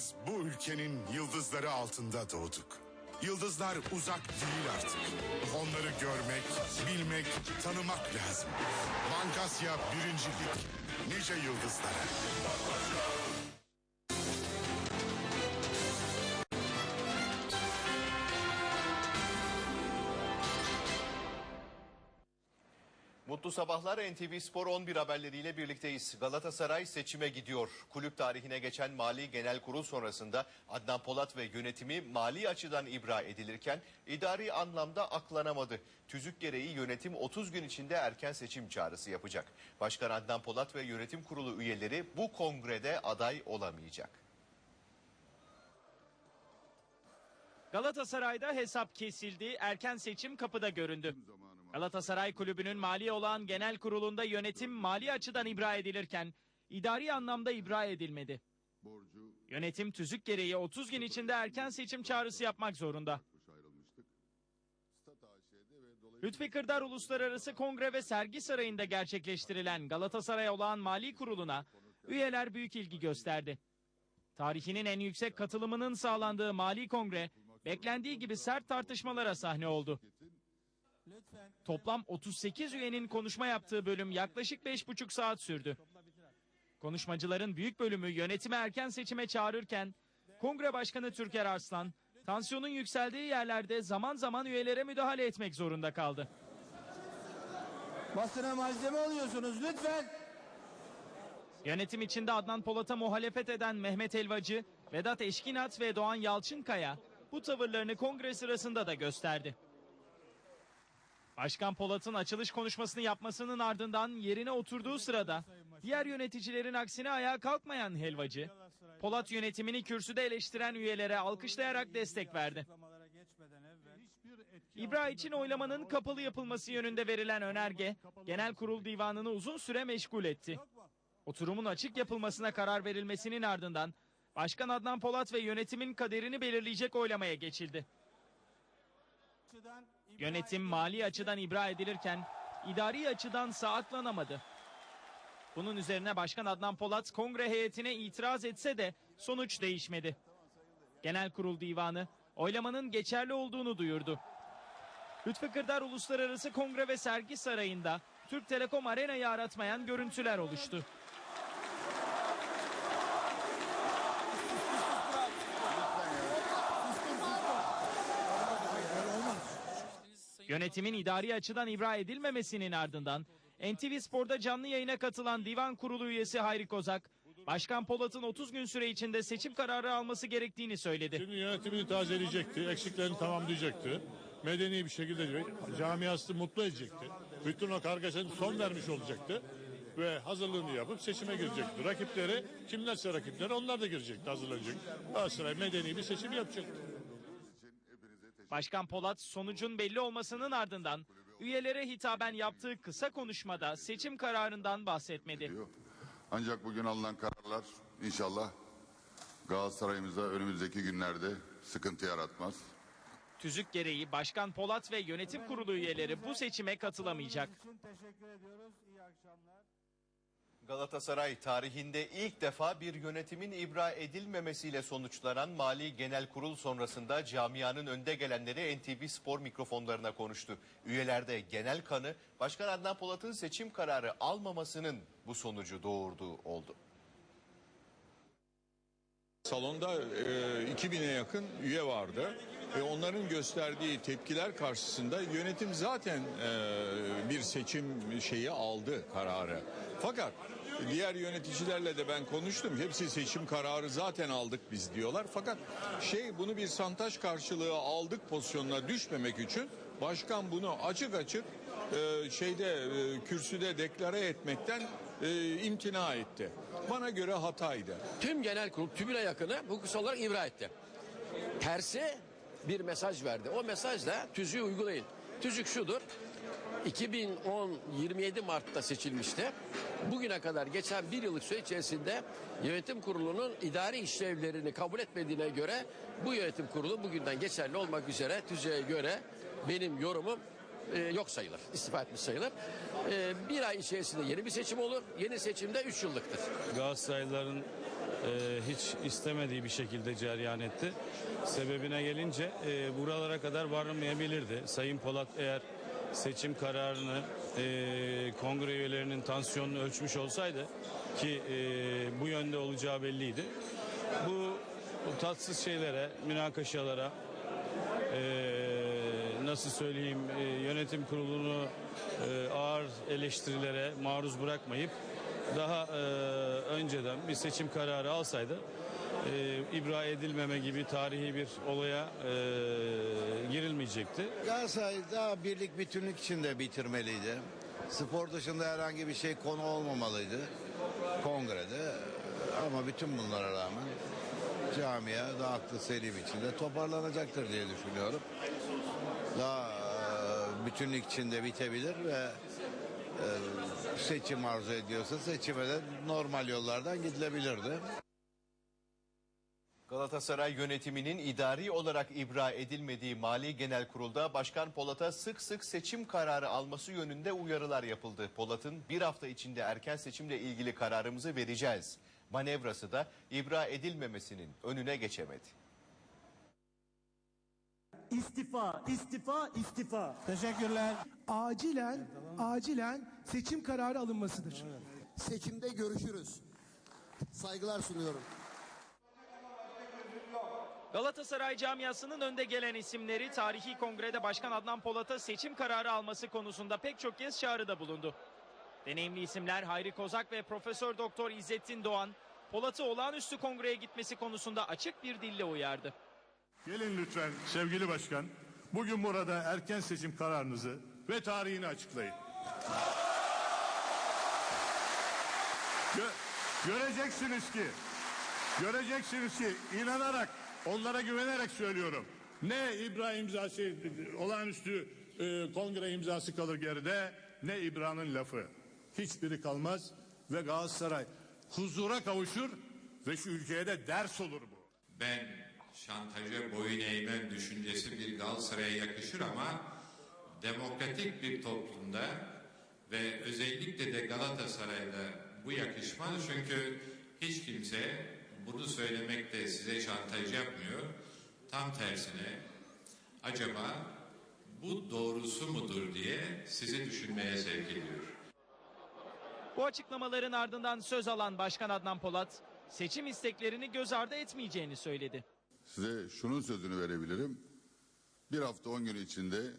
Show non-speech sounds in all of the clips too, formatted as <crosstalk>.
Biz bu ülkenin yıldızları altında doğduk. Yıldızlar uzak değil artık. Onları görmek, bilmek, tanımak lazım. Bankasya birincilik. Nice yıldızlara. Mutlu sabahlar NTV Spor 11 haberleriyle birlikteyiz. Galatasaray seçime gidiyor. Kulüp tarihine geçen Mali Genel Kurul sonrasında Adnan Polat ve yönetimi mali açıdan ibra edilirken idari anlamda aklanamadı. Tüzük gereği yönetim 30 gün içinde erken seçim çağrısı yapacak. Başkan Adnan Polat ve yönetim kurulu üyeleri bu kongrede aday olamayacak. Galatasaray'da hesap kesildi, erken seçim kapıda göründü. Galatasaray Kulübü'nün mali olan genel kurulunda yönetim mali açıdan ibra edilirken idari anlamda ibra edilmedi. Yönetim tüzük gereği 30 gün içinde erken seçim çağrısı yapmak zorunda. Lütfi Kırdar Uluslararası Kongre ve Sergi Sarayı'nda gerçekleştirilen Galatasaray olağan mali kuruluna üyeler büyük ilgi gösterdi. Tarihinin en yüksek katılımının sağlandığı mali kongre beklendiği gibi sert tartışmalara sahne oldu. Toplam 38 üyenin konuşma yaptığı bölüm yaklaşık 5,5 saat sürdü. Konuşmacıların büyük bölümü yönetimi erken seçime çağırırken Kongre Başkanı Türker Arslan tansiyonun yükseldiği yerlerde zaman zaman üyelere müdahale etmek zorunda kaldı. Basına malzeme alıyorsunuz lütfen. Yönetim içinde Adnan Polat'a muhalefet eden Mehmet Elvacı, Vedat Eşkinat ve Doğan Yalçınkaya bu tavırlarını kongre sırasında da gösterdi. Başkan Polat'ın açılış konuşmasını yapmasının ardından yerine oturduğu sırada diğer yöneticilerin aksine ayağa kalkmayan Helvacı, Polat yönetimini kürsüde eleştiren üyelere alkışlayarak destek verdi. İbra için oylamanın kapalı yapılması yönünde verilen önerge genel kurul divanını uzun süre meşgul etti. Oturumun açık yapılmasına karar verilmesinin ardından Başkan Adnan Polat ve yönetimin kaderini belirleyecek oylamaya geçildi. Yönetim mali açıdan ibra edilirken idari açıdan saatlanamadı. Bunun üzerine Başkan Adnan Polat kongre heyetine itiraz etse de sonuç değişmedi. Genel Kurul Divanı oylamanın geçerli olduğunu duyurdu. Lütfü Kırdar Uluslararası Kongre ve Sergi Sarayı'nda Türk Telekom Arena'yı aratmayan görüntüler oluştu. Yönetimin idari açıdan ibra edilmemesinin ardından NTV Spor'da canlı yayına katılan divan kurulu üyesi Hayri Kozak, Başkan Polat'ın 30 gün süre içinde seçim kararı alması gerektiğini söyledi. Şimdi yönetimini tazeleyecekti, eksiklerini tamamlayacaktı. Medeni bir şekilde camiasını mutlu edecekti. Bütün o kargaşanın son vermiş olacaktı. Ve hazırlığını yapıp seçime girecekti. Rakipleri kimlerse rakipleri onlar da girecekti, hazırlanacak. Galatasaray medeni bir seçim yapacaktı. Başkan Polat sonucun belli olmasının ardından üyelere hitaben yaptığı kısa konuşmada seçim kararından bahsetmedi. Ancak bugün alınan kararlar inşallah Galatasaray'ımıza önümüzdeki günlerde sıkıntı yaratmaz. Tüzük gereği Başkan Polat ve yönetim kurulu üyeleri bu seçime katılamayacak. teşekkür ediyoruz. İyi akşamlar. Galatasaray tarihinde ilk defa bir yönetimin ibra edilmemesiyle sonuçlanan Mali Genel Kurul sonrasında camianın önde gelenleri NTV Spor mikrofonlarına konuştu. Üyelerde genel kanı Başkan Adnan Polat'ın seçim kararı almamasının bu sonucu doğurduğu oldu. Salonda e, 2000'e yakın üye vardı. Ve onların gösterdiği tepkiler karşısında yönetim zaten e, bir seçim şeyi aldı kararı. Fakat diğer yöneticilerle de ben konuştum. Hepsi seçim kararı zaten aldık biz diyorlar. Fakat şey bunu bir santaj karşılığı aldık pozisyonuna düşmemek için başkan bunu açık açık e, şeyde e, kürsüde deklare etmekten e, imtina etti. Bana göre hataydı. Tüm genel kurul tümüne yakını bu kısa olarak ibra etti. Tersi bir mesaj verdi. O mesajla tüzüğü uygulayın. Tüzük şudur. 2010 27 Mart'ta seçilmişti. Bugüne kadar geçen bir yıllık süre içerisinde yönetim kurulunun idari işlevlerini kabul etmediğine göre bu yönetim kurulu bugünden geçerli olmak üzere tüzüğe göre benim yorumum e, yok sayılır. İstifa etmiş sayılır. E, bir ay içerisinde yeni bir seçim olur. Yeni seçimde 3 yıllıktır. Galatasaraylıların e, hiç istemediği bir şekilde cereyan etti. Sebebine gelince e, buralara kadar varmayabilirdi. Sayın Polat eğer seçim kararını e, kongre üyelerinin tansiyonunu ölçmüş olsaydı ki e, bu yönde olacağı belliydi. Bu, bu tatsız şeylere, münakaşalara, e, nasıl söyleyeyim e, yönetim kurulunu e, ağır eleştirilere maruz bırakmayıp daha e, önceden bir seçim kararı alsaydı e, ibra edilmeme gibi tarihi bir olaya e, girilmeyecekti. Galatasaray daha birlik bütünlük içinde bitirmeliydi. Spor dışında herhangi bir şey konu olmamalıydı kongrede. Ama bütün bunlara rağmen camia daha aklı selim içinde toparlanacaktır diye düşünüyorum. Daha e, bütünlük içinde bitebilir ve e, seçim arzu ediyorsa seçime de normal yollardan gidilebilirdi. Galatasaray yönetiminin idari olarak ibra edilmediği Mali Genel Kurul'da Başkan Polat'a sık sık seçim kararı alması yönünde uyarılar yapıldı. Polat'ın bir hafta içinde erken seçimle ilgili kararımızı vereceğiz. Manevrası da ibra edilmemesinin önüne geçemedi. İstifa, istifa, istifa. Teşekkürler. Acilen, acilen seçim kararı alınmasıdır. Seçimde görüşürüz. Saygılar sunuyorum. Galatasaray camiasının önde gelen isimleri tarihi kongrede Başkan Adnan Polat'a seçim kararı alması konusunda pek çok kez çağrıda bulundu. Deneyimli isimler Hayri Kozak ve Profesör Doktor İzzettin Doğan, Polat'ı olağanüstü kongreye gitmesi konusunda açık bir dille uyardı. Gelin lütfen sevgili başkan. Bugün burada erken seçim kararınızı ve tarihini açıklayın. Gö- göreceksiniz ki, göreceksiniz ki inanarak, onlara güvenerek söylüyorum. Ne İbrahim imzası, olağanüstü e, kongre imzası kalır geride, ne İbrahim'in lafı. Hiçbiri kalmaz ve Galatasaray huzura kavuşur ve şu ülkeye de ders olur bu. Ben şantaja boyun eğmem düşüncesi bir Galatasaray'a yakışır ama demokratik bir toplumda ve özellikle de Galatasaray'da bu yakışmaz çünkü hiç kimse bunu söylemekte size şantaj yapmıyor. Tam tersine acaba bu doğrusu mudur diye sizi düşünmeye sevk ediyor. Bu açıklamaların ardından söz alan Başkan Adnan Polat, seçim isteklerini göz ardı etmeyeceğini söyledi. Size şunun sözünü verebilirim. Bir hafta on gün içinde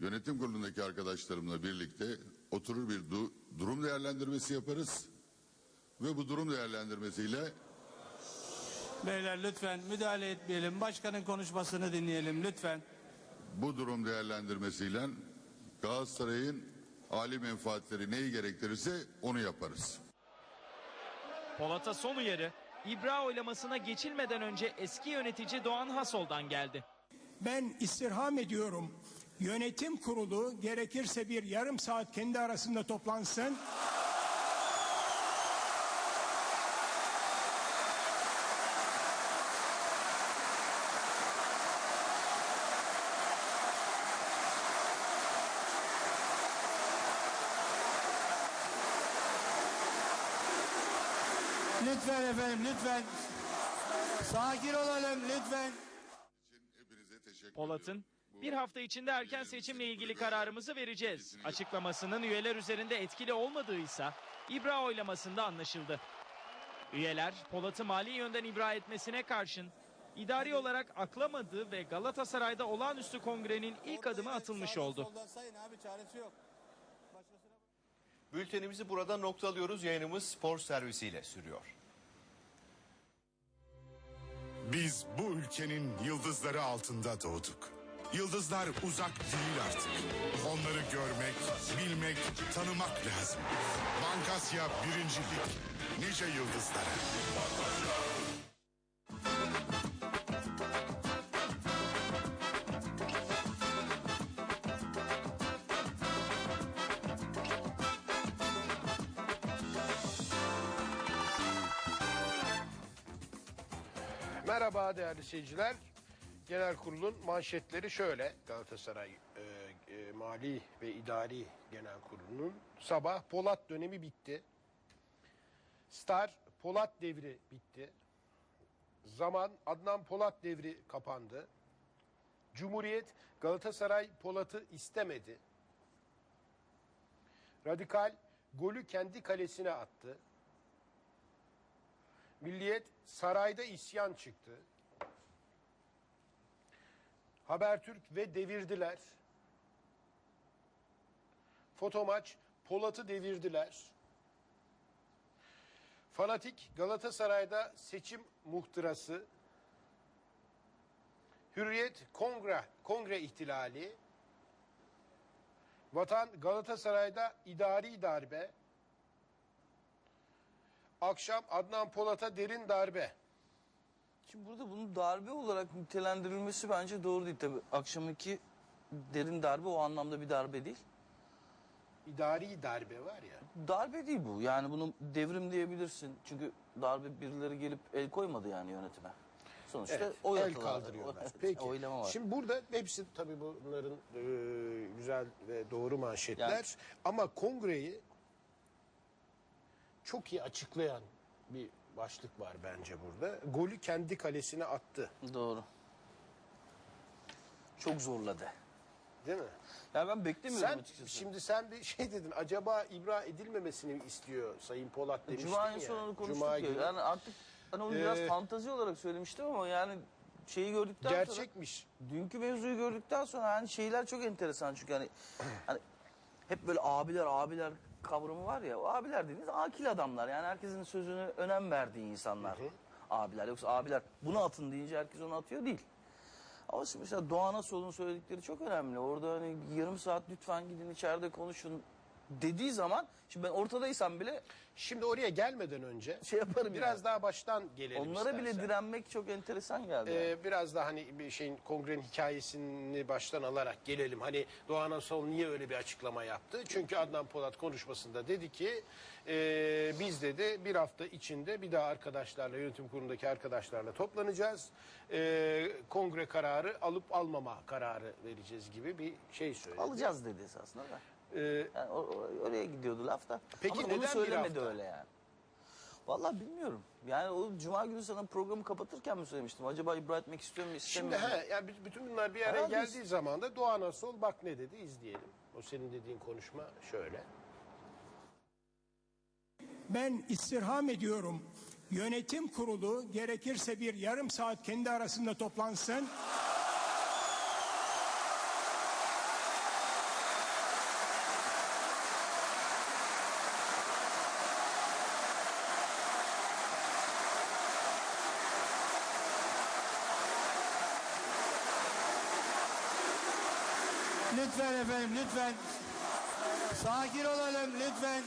yönetim kurulundaki arkadaşlarımla birlikte oturur bir du- durum değerlendirmesi yaparız. Ve bu durum değerlendirmesiyle Beyler lütfen müdahale etmeyelim. Başkanın konuşmasını dinleyelim lütfen. bu durum değerlendirmesiyle Galatasaray'ın âli menfaatleri neyi gerektirirse onu yaparız. Polat'a son uyarı, İbra oylamasına geçilmeden önce eski yönetici Doğan Hasol'dan geldi. Ben istirham ediyorum. Yönetim kurulu gerekirse bir yarım saat kendi arasında toplansın. Lütfen efendim lütfen. Sakin olalım lütfen. Polat'ın bir hafta içinde erken seçimle ilgili kararımızı vereceğiz. Açıklamasının üyeler üzerinde etkili olmadığıysa İbra oylamasında anlaşıldı. Üyeler Polat'ı mali yönden ibra etmesine karşın idari olarak aklamadı ve Galatasaray'da olağanüstü kongrenin ilk adımı atılmış oldu. Bültenimizi burada noktalıyoruz. Yayınımız spor servisiyle sürüyor. Biz bu ülkenin yıldızları altında doğduk. Yıldızlar uzak değil artık. Onları görmek, bilmek, tanımak lazım. Bankasya birincilik. Nice yıldızlara. Seyirciler. Genel kurulun manşetleri şöyle. Galatasaray e, e, Mali ve İdari Genel Kurulu'nun sabah Polat dönemi bitti. Star Polat devri bitti. Zaman Adnan Polat devri kapandı. Cumhuriyet Galatasaray Polat'ı istemedi. Radikal golü kendi kalesine attı. Milliyet sarayda isyan çıktı. Habertürk ve devirdiler. Fotomaç Polat'ı devirdiler. Fanatik Galatasaray'da seçim muhtırası. Hürriyet Kongre, Kongre ihtilali. Vatan Galatasaray'da idari darbe. Akşam Adnan Polat'a derin darbe. Şimdi burada bunun darbe olarak nitelendirilmesi bence doğru değil. Tabii akşamki derin darbe o anlamda bir darbe değil. İdari darbe var ya. Darbe değil bu. Yani bunu devrim diyebilirsin. Çünkü darbe birileri gelip el koymadı yani yönetime. Sonuçta Evet, oy el kaldırıyorlar. <laughs> Evet, Peki. Oylama var. Şimdi burada hepsi tabii bunların e, güzel ve doğru manşetler. Yani- Ama kongreyi çok iyi açıklayan bir başlık var bence burada. Golü kendi kalesine attı. Doğru. Çok zorladı. Değil mi? Ya ben beklemiyordum Sen açıkçası. şimdi sen bir şey dedin. Acaba ibra edilmemesini istiyor Sayın Polat demiştin Cuma'nın ya. sonunu konuştuk Cuma ya. günü. Yani artık hani onu biraz Ee, fantazi olarak söylemiştim ama yani şeyi gördükten sonra... Gerçekmiş. Dünkü mevzuyu gördükten sonra hani şeyler çok enteresan çünkü hani, hani hep böyle abiler abiler kavramı var ya. O abiler dediğiniz akil adamlar. Yani herkesin sözüne önem verdiği insanlar. Abiler. Yoksa abiler bunu atın deyince herkes onu atıyor değil. Ama şimdi mesela Doğan Asol'un söyledikleri çok önemli. Orada hani yarım saat lütfen gidin içeride konuşun dediği zaman şimdi ben ortadaysam bile Şimdi oraya gelmeden önce şey yaparım biraz yani. daha baştan gelelim Onlara bile istersen. direnmek çok enteresan geldi. yani. Ee, biraz da hani bir şeyin kongrenin hikayesini baştan alarak gelelim. Hani Doğan Asol niye öyle bir açıklama yaptı? Çünkü Adnan Polat konuşmasında dedi ki e, biz dedi bir hafta içinde bir daha arkadaşlarla yönetim kurulundaki arkadaşlarla toplanacağız. E, kongre kararı alıp almama kararı vereceğiz gibi bir şey söyledi. Alacağız dedi esasında da. Ee, Yani oraya gidiyordu laf da. Peki Ama neden bir söylemedi hafta? öyle yani. Vallahi bilmiyorum. Yani o cuma günü sana programı kapatırken mi söylemiştim? Acaba ibra etmek istiyor mu Şimdi istemiyor mu? he, yani bütün bunlar bir araya Herhalde geldiği zaman da Doğan Asol bak ne dedi izleyelim. O senin dediğin konuşma şöyle. Ben istirham ediyorum. Yönetim kurulu gerekirse bir yarım saat kendi arasında toplansın. Lütfen efendim lütfen. Sakin olalım lütfen.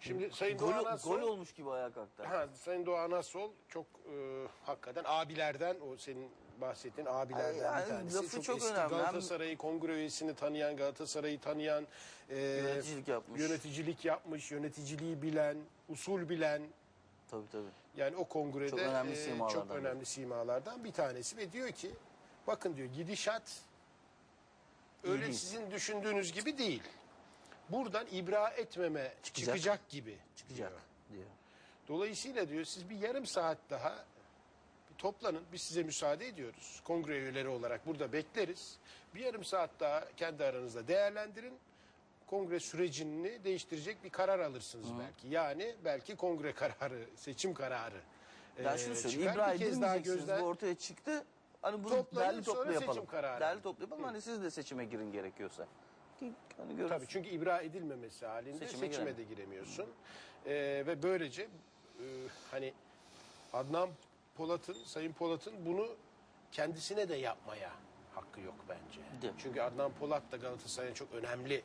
Şimdi Sayın Gol, Doğan Asol... gol olmuş gibi ayağa kalktı. Ha, Sayın Doğan Asol çok e, hakikaten abilerden o senin bahsettiğin abilerden Yani bir tanesi. lafı çok eski önemli. Galatasaray'ı kongre üyesini tanıyan, Galatasaray'ı tanıyan, e, Yöneticilik yapmış. yöneticilik yapmış, yöneticiliği bilen, usul bilen. Tabii tabii. Yani o kongrede Çok önemli e, çok önemli simalardan bir tanesi ve diyor ki bakın diyor gidişat öyle değil. sizin düşündüğünüz gibi değil. Buradan ibra etmeme Çıkacak. çıkacak, gibi. Çıkacak diyor. diyor. Dolayısıyla diyor siz bir yarım saat daha bir toplanın. Biz size müsaade ediyoruz. Kongre üyeleri olarak burada bekleriz. Bir yarım saat daha kendi aranızda değerlendirin. Kongre sürecini değiştirecek bir karar alırsınız belki. Yani belki kongre <laughs> kararı, seçim kararı. E, şunu söyleyeyim. çıkar. İbra Bir kez daha gözden ortaya çıktı. Hani bunu Toplanın, derli toplu sonra seçim yapalım. kararı. Derli toplu yapalım. Hani siz de seçime girin gerekiyorsa. Ki Hani görürüz. Tabii çünkü ibra edilmemesi halinde Seçime seçime, de giremiyorsun. Ee, ve böylece e, hani Adnan Polat'ın, Sayın Polat'ın bunu kendisine de yapmaya hakkı yok bence. Değil mi? Çünkü Adnan Polat da Galatasaray'ın çok önemli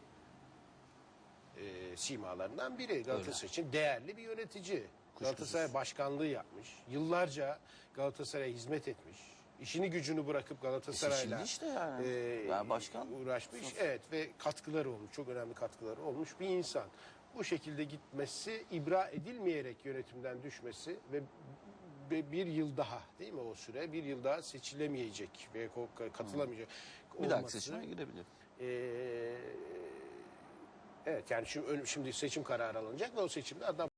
e, simalarından biri. Galatasaray için değerli bir yönetici. Galatasaray başkanlığı yapmış. Yıllarca Galatasaray'a hizmet etmiş. İşini gücünü bırakıp Galatasaray'la işte yani. e, Yani başkan. uğraşmış. Evet ve katkıları olmuş. Çok önemli katkıları olmuş bir insan. Bu şekilde gitmesi, ibra edilmeyerek yönetimden düşmesi ve ve bir yıl daha değil mi o süre? Bir yıl daha seçilemeyecek ve ko- katılamayacak Bir dahaki olması, seçime girebilir. e, Evet yani şimdi, şimdi seçim kararı alınacak ve o seçimde Adnan